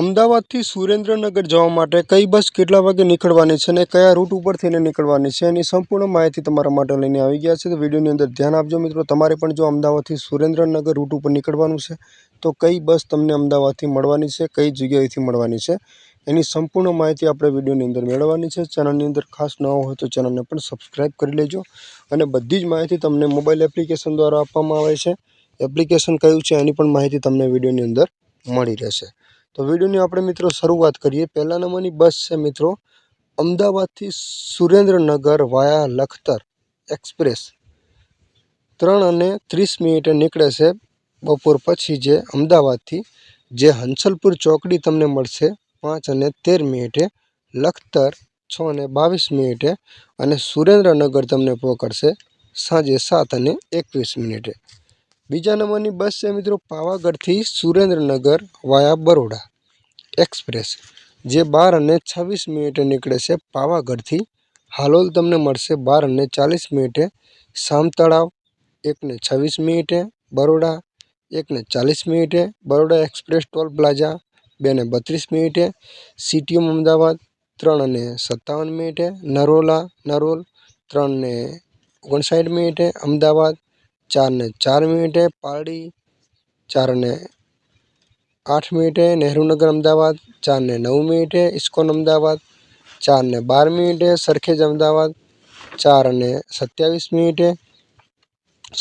અમદાવાદથી સુરેન્દ્રનગર જવા માટે કઈ બસ કેટલા વાગે નીકળવાની છે અને કયા રૂટ ઉપરથી એને નીકળવાની છે એની સંપૂર્ણ માહિતી તમારા માટે લઈને આવી ગયા છે. તો વિડીયોની અંદર ધ્યાન આપજો મિત્રો, તમારે પણ જો અમદાવાદથી સુરેન્દ્રનગર રૂટ ઉપર નીકળવાનું છે, તો કઈ બસ તમને અમદાવાદથી મળવાની છે, કઈ જગ્યાએથી મળવાની છે, એની સંપૂર્ણ માહિતી આપણે વિડીયોની અંદર મેળવવાની છે. ચેનલની અંદર ખાસ ન હોય તો ચેનલને પણ સબસ્ક્રાઈબ કરી લેજો અને બધી જ માહિતી તમને મોબાઈલ એપ્લિકેશન દ્વારા આપવામાં આવે છે. એપ્લિકેશન કયું છે એની પણ માહિતી તમને વિડીયોની અંદર મળી રહેશે. તો વિડીયોની આપણે મિત્રો શરૂઆત કરીએ. પહેલા નંબરની બસ છે મિત્રો, અમદાવાદથી સુરેન્દ્રનગર વાયા લખતર એક્સપ્રેસ. ત્રણ અને ત્રીસ મિનિટે નીકળે છે બપોર પછી જે અમદાવાદથી, જે હંસલપુર ચોકડી તમને મળશે પાંચ અને તેર મિનિટે, લખતર છ અને બાવીસ મિનિટે અને સુરેન્દ્રનગર તમને પહોંચાડશે સાંજે સાત અને એકવીસ મિનિટે. બીજા નંબરની બસ છે મિત્રો પાવાગઢથી સુરેન્દ્રનગર વાયા બરોડા એક્સપ્રેસ, જે બાર અને છવ્વીસ મિનિટે નીકળે છે પાવાગઢથી. હાલોલ તમને મળશે બાર અને ચાલીસ મિનિટે. સામ તળાવ એકને છવ્વીસ મિનિટે, બરોડા એકને ચાલીસ મિનિટે, બરોડા એક્સપ્રેસ ટોલ પ્લાઝા બેને બત્રીસ મિનિટે સીટીએમ અમદાવાદ ત્રણ અને સત્તાવન મિનિટે, નરોલા નરોલ ત્રણને ઓગણસાઠ મિનિટે, અમદાવાદ ચારને ચાર મિનિટે પારડી, ચારને આઠ મિનિટે નહેરુનગર અમદાવાદ, ચારને નવ મિનિટે ઇસ્કોન અમદાવાદ, ચારને બાર મિનિટે સરખેજ અમદાવાદ, ચારને સત્યાવીસ મિનિટે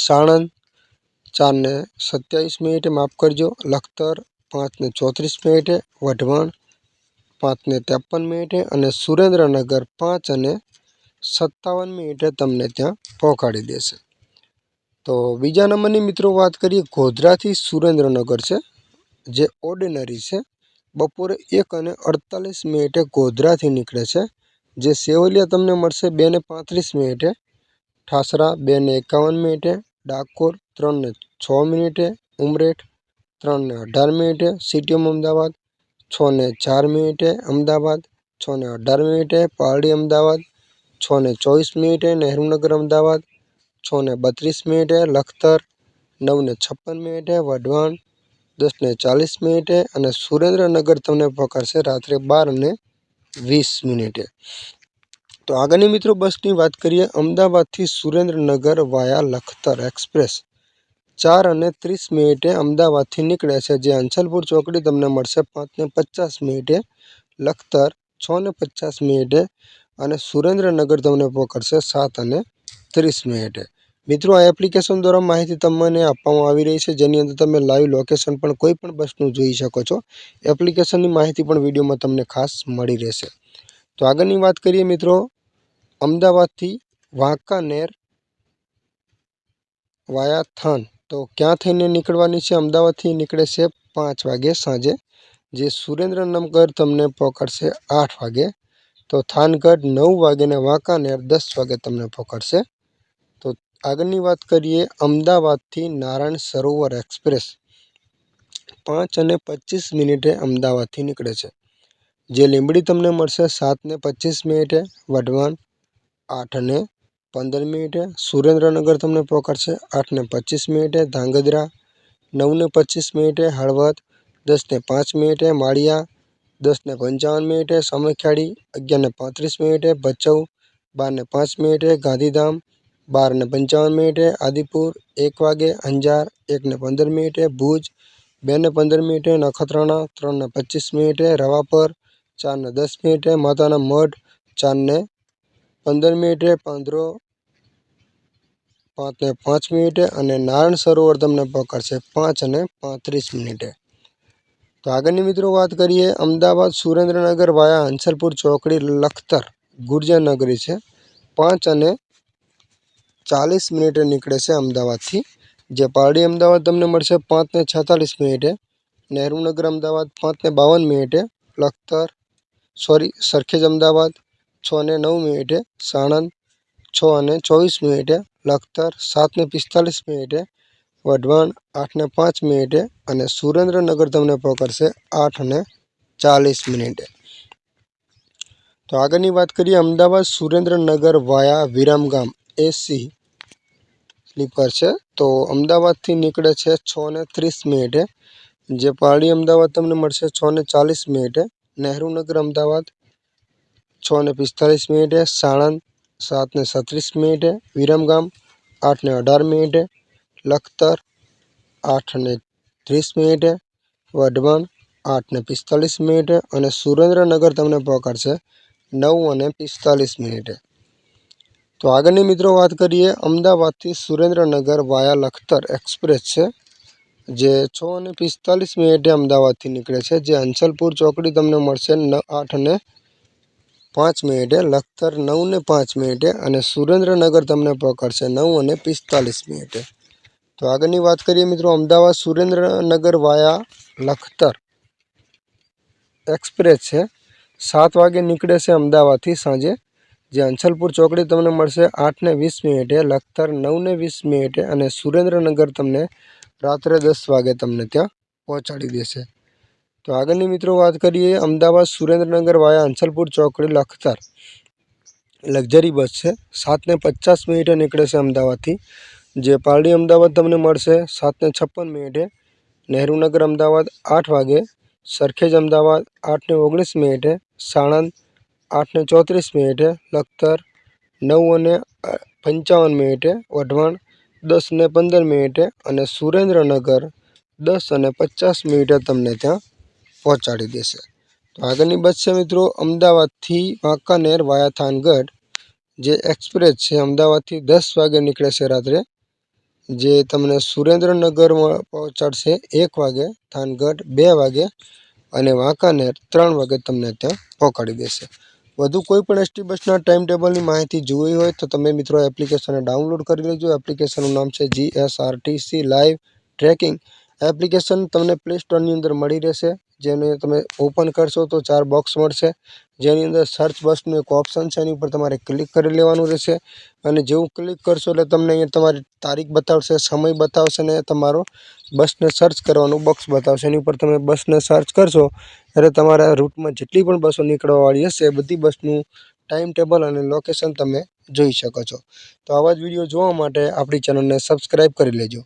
સાણંદ, ચારને સત્યાવીસ મિનિટે માફ કરજો લખતર, પાંચને ચોત્રીસ મિનિટે વઢવાણ, પાંચને ત્રેપન મિનિટે અને સુરેન્દ્રનગર પાંચ અને સત્તાવન મિનિટે તમને ત્યાં પહોંચાડી દેશે. તો બીજા નંબરની મિત્રો વાત કરીએ, ગોધરાથી સુરેન્દ્રનગર છે, જે ઓર્ડિનરી છે. બપોરે એક અને અડતાલીસ મિનિટે ગોધરાથી નીકળે છે, જે સેવલિયા તમને મળશે બે ને પાંત્રીસ મિનિટે, ઠાસરા બે ને એકાવન મિનિટે, ડાકોર ત્રણ ને છ મિનિટે, ઉમરેઠ ત્રણ ને અઢાર મિનિટે સીટીએમ અમદાવાદ છ ને ચાર મિનિટે, અમદાવાદ છ ને અઢાર મિનિટે, પારડી અમદાવાદ છ ને ચોવીસ મિનિટે નહેરુનગર અમદાવાદ છ ને બત્રીસ મિનિટે, લખતર નવને છપ્પન મિનિટે, વઢવાણ દસને ચાલીસ મિનિટે અને સુરેન્દ્રનગર તમને પકડશે રાત્રે બાર ને વીસ મિનિટે. તો આગળની મિત્રો બસની વાત કરીએ, અમદાવાદથી સુરેન્દ્રનગર વાયા લખતર એક્સપ્રેસ. ચાર અને ત્રીસ મિનિટે અમદાવાદથી નીકળે છે, જે અંચલપુર ચોકડી તમને મળશે પાંચને પચાસ મિનિટે, લખતર છ ને પચાસ મિનિટે અને સુરેન્દ્રનગર તમને પકડશે સાત અને ત્રીસ મિનિટે. મિત્રો, આ એપ્લિકેશન દ્વારા માહિતી તમને આપવામાં આવી રહી છે. જેની અંદર તમે લાઈવ લોકેશન પણ કોઈ પણ બસનું જોઈ શકો છો. એપ્લિકેશનની માહિતી પણ વિડીયોમાં તમને ખાસ મળી રહેશે. તો આગળની વાત કરીએ મિત્રો, અમદાવાદથી વાંકાનેર વાયા થાન. તો ક્યાં થઈને નીકળવાની છે? અમદાવાદથી નીકળે છે પાંચ વાગે સાંજે. જે સુરેન્દ્રનગર તમને પકડશે આઠ વાગે. તો થાનગઢ નવ વાગે ને વાંકાનેર દસ વાગે તમને પકડશે. આગળની વાત કરીએ અમદાવાદથી નારાયણ સરોવર એક્સપ્રેસ. પાંચ અને પચીસ મિનિટે અમદાવાદથી નીકળે છે. જે લીંબડી તમને મળશે સાત ને પચીસ મિનિટે, વઢવાણ આઠ અને પંદર મિનિટે, સુરેન્દ્રનગર તમને પહોંચાડશે આઠ ને પચીસ મિનિટે, ધાંગધ્રા નવ ને પચીસ મિનિટે, હળવદ દસ ને પાંચ મિનિટે, માળિયા દસ ને પંચાવન મિનિટે, સામખિયાળી અગિયાર ને પાંત્રીસ મિનિટે, ભચાઉ બાર ને પાંચ મિનિટે, ગાંધીધામ બાર ને પંચાવન મિનિટે આદિપુર, એક વાગે અંજાર એક ને પંદર મિનિટે ભુજ બે ને પંદર મિનિટે નખત્રાણા ત્રણ ને પચીસ મિનિટે રવાપર ચાર ને દસ મિનિટે માતાના મઢ ચાર ને પંદર મિનિટે પાંદરો પાંચ ને પાંચ મિનિટે અને નારાયણ સરોવર તમને પકડશે પાંચ અને પાંત્રીસ મિનિટે. તો આગળની મિત્રો વાત કરીએ, અમદાવાદ સુરેન્દ્રનગર વાયા હંસલપુર ચોકડી લખતર ગુર્જરનગરી છે. પાંચ અને ચાલીસ મિનિટે નીકળે છે અમદાવાદથી. જે પારડી અમદાવાદ તમને મળશે પાંચ ને છેતાલીસ મિનિટે નહેરુનગર અમદાવાદ પાંચ ને બાવન મિનિટે, લખતર, સોરી, સરખેજ અમદાવાદ છ ને નવ મિનિટે, સાણંદ છ અને ચોવીસ મિનિટે, લખતર સાત ને પિસ્તાલીસ મિનિટે, વઢવાણ આઠ ને પાંચ મિનિટે અને સુરેન્દ્રનગર તમને પકડશે આઠ અને ચાલીસ મિનિટે. તો આગળની વાત કરીએ Ahmedabad Surendranagar via Viramgam. AC sleeper છે. તો અમદાવાદથી નીકળે છે છ ને ત્રીસ મિનિટે. જે પારડી અમદાવાદ તમને મળશે છ ને ચાલીસ મિનિટે. નહેરુનગર અમદાવાદ છ ને પિસ્તાલીસ મિનિટે. સાણંદ સાત ને છત્રીસ મિનિટે. વિરમગામ આઠ ને અઢાર મિનિટે. લખતર આઠ ને ત્રીસ મિનિટે. વઢવાણ આઠ ને પિસ્તાલીસ મિનિટે. અને સુરેન્દ્રનગર તમને પકડશે નવ અને પિસ્તાલીસ મિનિટે. તો આગળની મિત્રો વાત કરીએ, અમદાવાદથી સુરેન્દ્રનગર વાયા લખતર એક્સપ્રેસ છે, જે છ અને પિસ્તાલીસ મિનિટે અમદાવાદથી નીકળે છે, જે અંચલપુર ચોકડી તમને મળશે આઠ અને પાંચ મિનિટે, લખતર નવ ને પાંચ મિનિટે અને સુરેન્દ્રનગર તમને પકડશે નવ અને પિસ્તાલીસ મિનિટે. તો આગળની વાત કરીએ મિત્રો, અમદાવાદ સુરેન્દ્રનગર વાયા લખતર એક્સપ્રેસ છે, સાત વાગે નીકળે છે અમદાવાદથી સાંજે જે અંચલપુર ચોકડી તમને મળશે આઠ ને વીસ મિનિટે, લખતર નવ ને વીસ મિનિટે અને સુરેન્દ્રનગર તમને રાત્રે દસ વાગે તમને ત્યાં પહોંચાડી દેશે. તો આગળની મિત્રો વાત કરીએ અમદાવાદ સુરેન્દ્રનગર વાયા અંચલપુર ચોકડી લખતર. લક્ઝરી બસ છે. સાત ને પચાસ મિનિટે નીકળે છે અમદાવાદથી. જે પારડી અમદાવાદ તમને મળશે સાત ને છપ્પન મિનિટે. નહેરુનગર અમદાવાદ આઠ વાગે. સરખેજ અમદાવાદ આઠ ને ઓગણીસ મિનિટે. સાણંદ આઠ ને ચોત્રીસ મિનિટે લખતર નવ અને પંચાવન મિનિટે વઢવાણ દસ ને પંદર મિનિટે અને સુરેન્દ્રનગર દસ અને પચાસ મિનિટે તમને ત્યાં પહોંચાડી દેશે. તો આગળની બસ છે મિત્રો અમદાવાદથી વાંકાનેર વાયા થાનગઢ, જે એક્સપ્રેસ છે, અમદાવાદથી દસ વાગે નીકળે છે રાત્રે, જે તમને સુરેન્દ્રનગરમાં પહોંચાડશે એક વાગે, થાનગઢ બે વાગે અને વાંકાનેર ત્રણ વાગે તમને ત્યાં પહોંચાડી દેશે. વધુ કોઈ પણ એસટી બસના ટાઈમ ટેબલની માહિતી જોવી હોય તો તમે મિત્રો એપ્લિકેશનને ડાઉનલોડ કરી લેજો. એપ્લિકેશનનું નામ છે જીએસઆરટીસી લાઈવ ટ્રેકિંગ એપ્લિકેશન તમને પ્લે સ્ટોરની અંદર મળી રહેશે. જેને તમે ઓપન કરશો તો ચાર બોક્સ મળશે. જેની અંદર સર્ચ બસનું એક ઓપ્શન છે, એની ઉપર તમારે ક્લિક કરી લેવાનું રહેશે. અને જેવું ક્લિક કરશો એટલે તમને અહીંયા તમારી તારીખ બતાવશે, સમય બતાવશે ને તમારો બસને સર્ચ કરવાનું બોક્સ બતાવશે. એની ઉપર તમે બસને સર્ચ કરશો એટલે તમારા રૂટમાં જેટલી પણ બસો નીકળવાવાળી હશે, એ બધી બસનું ટાઈમ ટેબલ અને લોકેશન તમે જોઈ શકો છો. તો આવા જ વીડિયો જોવા માટે આપણી ચેનલને સબસ્ક્રાઈબ કરી લેજો.